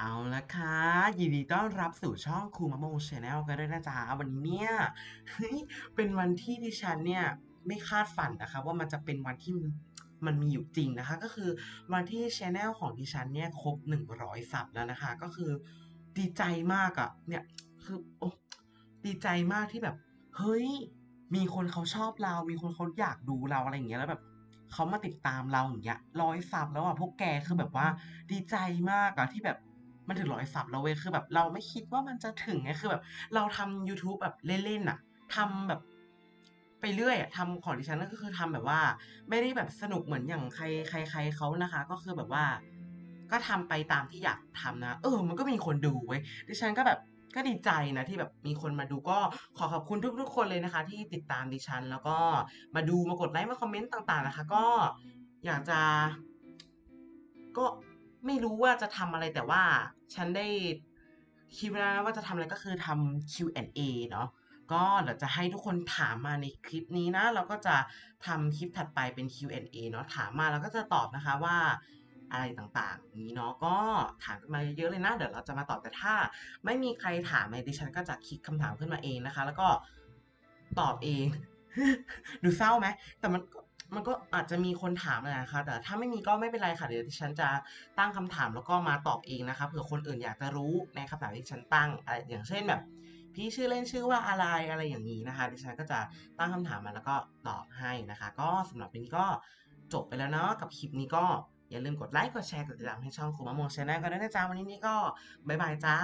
เอาละค่ะ ยินดีต้อนรับสู่ช่องครูมะมงชาแนลกันด้วยนะจ๊ะวันนี้เนี่ยเฮ้ยเป็นวันที่ดิฉันเนี่ยไม่คาดฝันนะคะ ว่ามันจะเป็นวันที่มันมีอยู่จริงนะคะ ก็คือวันที่ชาแนลของดิฉันเนี่ยครบ 100ซับแล้วนะคะ ก็คือดีใจมากอะเนี่ยคือโอ้ดีใจมากที่แบบ เฮ้ย มีคนเขาชอบเรา มีคนเขาอยากดูเราอะไรอย่างเงี้ยแล้วแบบเขามาติดตามเราอย่างเงี้ยร้อยซับแล้วอะพวกแกคือแบบว่าดีใจมากอะที่แบบ มันถึงร้อยซับแล้วเว้ยคือแบบ เราไม่คิดว่ามันจะถึงไงคือแบบ เราทำ YouTube แบบเล่นๆอะทำแบบไปเรื่อยอะทำของดิฉันก็คือทำแบบว่า ไม่ได้แบบสนุกเหมือนอย่างใครใครใครเขานะคะ ก็คือแบบว่า ก็ทำไปตามที่อยากทำนะ เออ มันก็มีคนดูเว้ยดิฉันก็แบบก็ดีใจนะที่แบบมีคนมาดูก็ขอขอบคุณทุก ๆ คนเลยนะคะ ที่ติดตามดิฉัน แล้วก็มาดูมากดไลค์มาคอมเมนต์ต่าง ๆ นะคะ ก็อยากจะ ก็ ไม่รู้ว่าจะทำอะไรแต่ว่า ฉันได้คิดไว้แล้วนะว่าจะทำอะไรก็คือทำ Q&A เนาะก็เดี๋ยวจะให้ทุกคนถามมาในคลิปนี้นะ เราก็จะทำคลิปถัดไปเป็น Q&A เนาะถามมาเราก็จะตอบนะคะว่าอะไรต่างๆนี้เนาะก็ถามกันมาเยอะเลยนะ เดี๋ยวเราจะมาตอบแต่ถ้า ไม่มีใครถามเลยดิฉันก็จะคิดคำถามขึ้นมาเองนะคะ แล้วก็ตอบเอง ดูเศร้าไหมแต่มันก็ มันก็อาจจะมีคนถามแหละนะคะ แต่ถ้าไม่มีก็ไม่เป็นไรค่ะ เดี๋ยวดิฉันจะตั้งคำถามแล้วก็มาตอบเองนะคะเผื่อคนอื่นอยากจะรู้ในคำถามที่ฉันตั้งอะไรอย่างเช่นแบบ พี่ชื่อเล่นชื่อว่าอะไรอะไรอย่างนี้นะคะ ดิฉันก็จะตั้งคำถามมาแล้วก็ตอบให้นะคะ ก็สำหรับวันนี้ก็จบไปแล้วเนาะกับคลิปนี้ก็อย่าลืมกดไลค์กดแชร์กดติดตามให้ช่องครูมะมงชาแนลกันด้วยนะจ๊ะวันนี้นี่ก็บ๊ายบายจ้า